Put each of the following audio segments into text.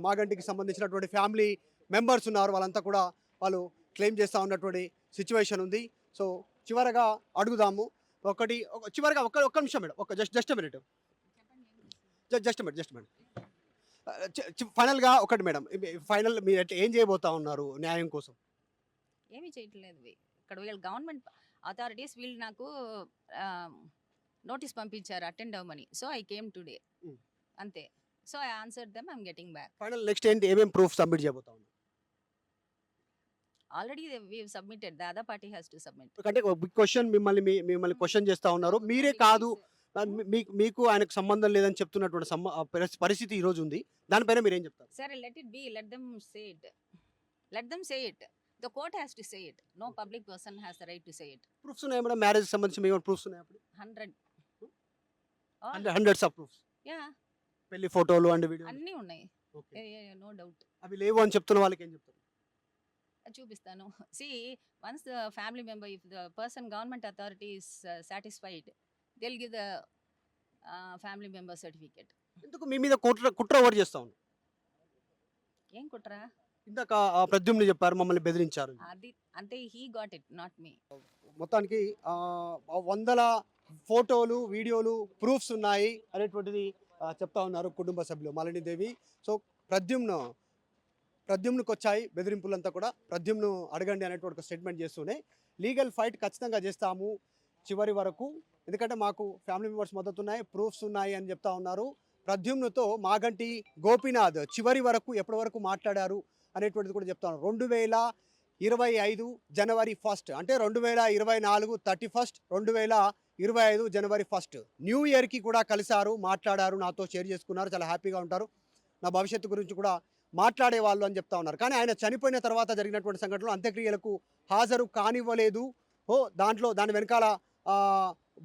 మాగంటికి సంబంధించినటువంటి family members ఉన్నారు. వాళ్ళంతా కూడా వాళ్ళు క్లెయిమ్ చేస్తూ ఉన్నటువంటి సిచ్యువేషన్ ఉంది. సో చివరగా అడుగుదాము. ఒకటి ఒక- చివరగా ఒక్క ఒక్క నిమిషం మేడం. ఒక just just minute. Just minute just minute. ఫైనల్గా ఒకటి మేడం. ఫైనల్ మీరు ఏం చేయబోతా ఉన్నారు న్యాయం కోసం? ఏమీ చేయట్లేదు. ఇక్కడ వీళ్ళు గవర్నమెంట్ అథారిటీస్ వీళ్ళు నాకు నోటీస్ పంపించారు అటెండ్ అవ్వమని. So I came today. అంతే. So I answer them I'm getting back final next ఏంటి? ఏమేమి ప్రూఫ్ సబ్మిట్ చేయబోతా ఉన్నారు already we submitted the other party has to submit అంటే బిగ్ క్వశ్చన్ మిమ్మల్ని మిమ్మల్ని క్వశ్చన్ చేస్తా ఉన్నారు. మీరే కాదు. మీకు మీకు ఆయనకు సంబంధం లేదని చెప్తున్నటువంటి పరిస్థితి- ఈ రోజు ఉంది. దానిపైన మీరు ఏం చెప్తారు? సరే let it be let them say it let them say it the court has to say it no public person has the right to say it proofs ఉన్నాయి మేడం మ్యారేజ్ సంబంధించి మీకు ప్రూఫ్స్ ఉన్నాయి అప్పుడు? Hundred hundreds of proofs yeah పెళ్ళి ఫోటోలు and video అన్నీ ఉన్నాయి. Okay no doubt అవి లేవు అని చెప్తున్న వాళ్ళకి ఏం చెప్తారు? చూపిస్తాను. See once the family member if the person government authority is satisfied they'll give the family member certificate ఎందుకు మీ మీద కుట్ర కుట్ర ఓవర్ చేస్తా ఏం కుట్రా? ఇందాక ఆ ప్రద్యుమ్ని చెప్పారు మమ్మల్ని బెదిరించారు అది అంటే he got it not me. మొత్తానికి ఆ, వందల ఫోటోలు వీడియోలు ప్రూఫ్స్ ఉన్నాయి అనేటువంటిది ఆ, చెప్తా ఉన్నారు కుటుంబ సభ్యులు మాలినీదేవి. సో ప్రద్యుమ్ను ప్రద్యుమ్నుకు వచ్చాయి బెదిరింపులంతా కూడా. ప్రద్యుమ్ను అడగండి అనేటువంటి ఒక స్టేట్మెంట్ చేస్తూనే లీగల్ ఫైట్ ఖచ్చితంగా చేస్తాము చివరి వరకు. ఎందుకంటే మాకు ఫ్యామిలీ మెంబర్స్ మద్దతు ఉన్నాయి ప్రూఫ్స్ ఉన్నాయి అని చెప్తా ఉన్నారు. ప్రద్యుమ్నుతో మాగంటి గోపీనాథ్ చివరి వరకు ఎప్పటి వరకు మాట్లాడారు అనేటువంటిది కూడా చెప్తాను రెండు వేల ఇరవై ఐదు జనవరి ఫస్ట్ అంటే రెండు వేల ఇరవై నాలుగు థర్టీ ఫస్ట్ రెండు వేల ఇరవై ఐదు జనవరి ఫస్ట్. న్యూ ఇయర్కి కూడా కలిశారు మాట్లాడారు నాతో షేర్ చేసుకున్నారు చాలా హ్యాపీగా ఉంటారు. నా భవిష్యత్తు గురించి కూడా మాట్లాడే వాళ్ళు అని చెప్తా ఉన్నారు. కానీ ఆయన చనిపోయిన తర్వాత జరిగినటువంటి సంఘటనలు అంత్యక్రియలకు హాజరు కానివ్వలేదు. ఓ దాంట్లో దాని వెనకాల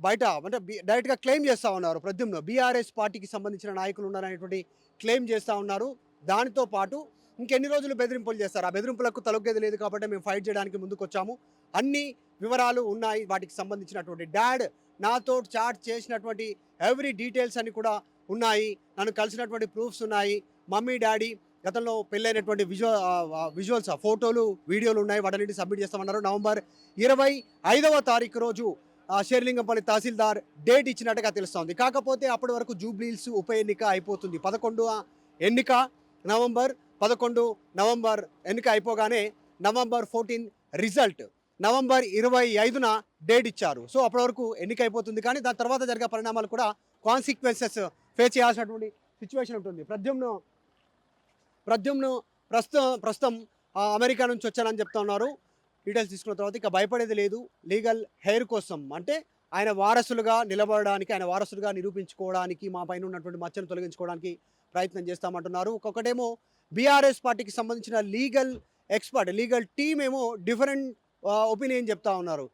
బయట అంటే డైరెక్ట్గా క్లెయిమ్ చేస్తూ ఉన్నారు. ప్రద్యుమ్న బీఆర్ఎస్ పార్టీకి సంబంధించిన నాయకులు ఉన్నారనేటువంటి క్లెయిమ్ చేస్తూ ఉన్నారు. దానితో పాటు ఇంకెన్ని రోజులు బెదిరింపులు చేస్తారు? ఆ బెదిరింపులకు తలొగ్గేది లేదు కాబట్టి మేము ఫైట్ చేయడానికి ముందుకు వచ్చాము అన్ని వివరాలు ఉన్నాయి వాటికి సంబంధించినటువంటి. డాడ్ నాతో చాట్ చేసినటువంటి ఎవ్రీ డీటెయిల్స్ అన్ని కూడా ఉన్నాయి. నన్ను కలిసినటువంటి ప్రూఫ్స్ ఉన్నాయి. మమ్మీ డాడీ గతంలో పెళ్ళైనటువంటి విజువల్ విజువల్స్ ఫోటోలు వీడియోలు ఉన్నాయి. వాటన్నిటి సబ్మిట్ చేస్తామన్నారు. నవంబర్ ఇరవై ఐదవ తారీఖు రోజు ఆ, షేర్లింగంపల్లి తహసీల్దార్ డేట్ ఇచ్చినట్టుగా తెలుస్తోంది. కాకపోతే అప్పటి వరకు జూబ్లీల్స్ ఉప ఎన్నిక అయిపోతుంది. పదకొండు ఎన్నిక నవంబర్ పదకొండు నవంబర్ ఎన్నిక అయిపోగానే నవంబర్ ఫోర్టీన్ రిజల్ట్ నవంబర్ ఇరవై ఐదున డేట్ ఇచ్చారు. సో అప్పటి వరకు ఎన్నిక అయిపోతుంది కానీ దాని తర్వాత జరిగే పరిణామాలు కూడా కాన్సిక్వెన్సెస్ ఫేస్ చేయాల్సినటువంటి సిచ్యువేషన్ ఉంటుంది. ప్రద్యుమ్ను ప్రద్యుమ్ను ప్రస్తుతం ప్రస్తుతం అమెరికా నుంచి వచ్చానని చెప్తా ఉన్నారు. డీటెయిల్స్ తీసుకున్న తర్వాత ఇక భయపడేది లేదు. లీగల్ హెయిర్ కోసం. అంటే ఆయన వారసులుగా నిలబడడానికి ఆయన వారసులుగా నిరూపించుకోవడానికి మా పైన ఉన్నటువంటి మచ్చను తొలగించుకోవడానికి ప్రయత్నం చేస్తామంటున్నారు. ఒక్కొక్కటేమో బీఆర్ఎస్ పార్టీకి సంబంధించిన లీగల్ ఎక్స్పర్ట్ లీగల్ టీమ్ ఏమో డిఫరెంట్ ఒపీనియన్ చెప్తా ఉన్నారు.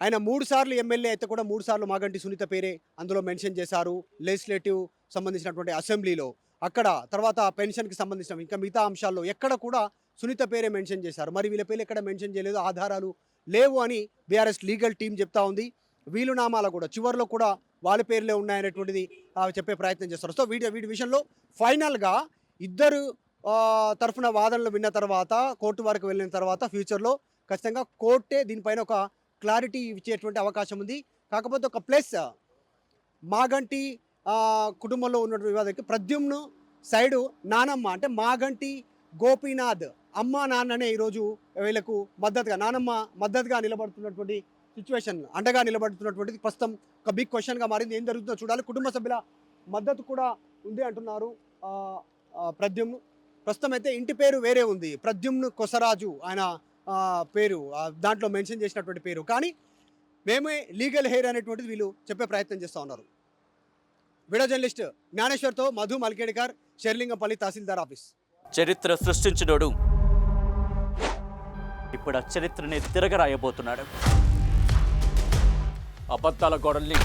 ఆయన మూడు సార్లు ఎమ్మెల్యే అయితే కూడా మూడు సార్లు మాగంటి సునీత పేరే అందులో మెన్షన్ చేశారు లెజిస్లేటివ్ సంబంధించినటువంటి అసెంబ్లీలో. అక్కడ తర్వాత పెన్షన్కి సంబంధించిన ఇంకా మిగతా అంశాల్లో ఎక్కడ కూడా సునీత పేరే మెన్షన్ చేశారు. మరి వీళ్ళ పేర్లు ఎక్కడ మెన్షన్ చేయలేదు ఆధారాలు లేవు అని బీఆర్ఎస్ లీగల్ టీం చెప్తా ఉంది. వీలునామాలో కూడా చివరిలో కూడా వాళ్ళ పేర్లే ఉన్నాయనేటువంటిది చెప్పే ప్రయత్నం చేస్తారు. సో వీటి వీటి విషయంలో ఫైనల్గా ఇద్దరు తరఫున వాదనలు విన్న తర్వాత కోర్టు వరకు వెళ్ళిన తర్వాత ఫ్యూచర్లో ఖచ్చితంగా కోర్టే దీనిపైన ఒక క్లారిటీ ఇచ్చేటువంటి అవకాశం ఉంది. కాకపోతే ఒక ప్లస్ మాగంటి కుటుంబంలో ఉన్నటువంటి వివాదానికి ప్రద్యుమ్ను సైడు నానమ్మ అంటే మాగంటి గోపీనాథ్ అమ్మ నాన్ననే ఈరోజు వీళ్ళకు మద్దతుగా నానమ్మ మద్దతుగా నిలబడుతున్నటువంటి సిచ్యువేషన్ అండగా నిలబడుతున్నటువంటిది ప్రస్తుతం ఒక బిగ్ క్వశ్చన్గా మారింది. ఏం జరుగుతుందో చూడాలి. కుటుంబ సభ్యుల మద్దతు కూడా ఉంది అంటున్నారు ప్రద్యుమ్ను. ప్రస్తుతం అయితే ఇంటి పేరు వేరే ఉంది. ప్రద్యుమ్ను కొసరాజు ఆయన పేరు దాంట్లో మెన్షన్ చేసినటువంటి పేరు. కానీ మేమే లీగల్ హెయిర్ అనేటువంటిది వీళ్ళు చెప్పే ప్రయత్నం చేస్తూ ఉన్నారు. వీడియో జర్నలిస్ట్ జ్ఞానేశ్వర్తో మధు మల్కేడికర్ షెర్లింగంపల్లి తహసీల్దార్ ఆఫీస్. చరిత్ర సృష్టించినోడు. ఇప్పుడు ఆ చరిత్రని తిరగరాయబోతున్నాడు. అబద్ధాల గోడల్ని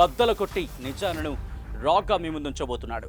బద్దల కొట్టి నిజాలను రాగ్గా మీ ముందుంచబోతున్నాడు.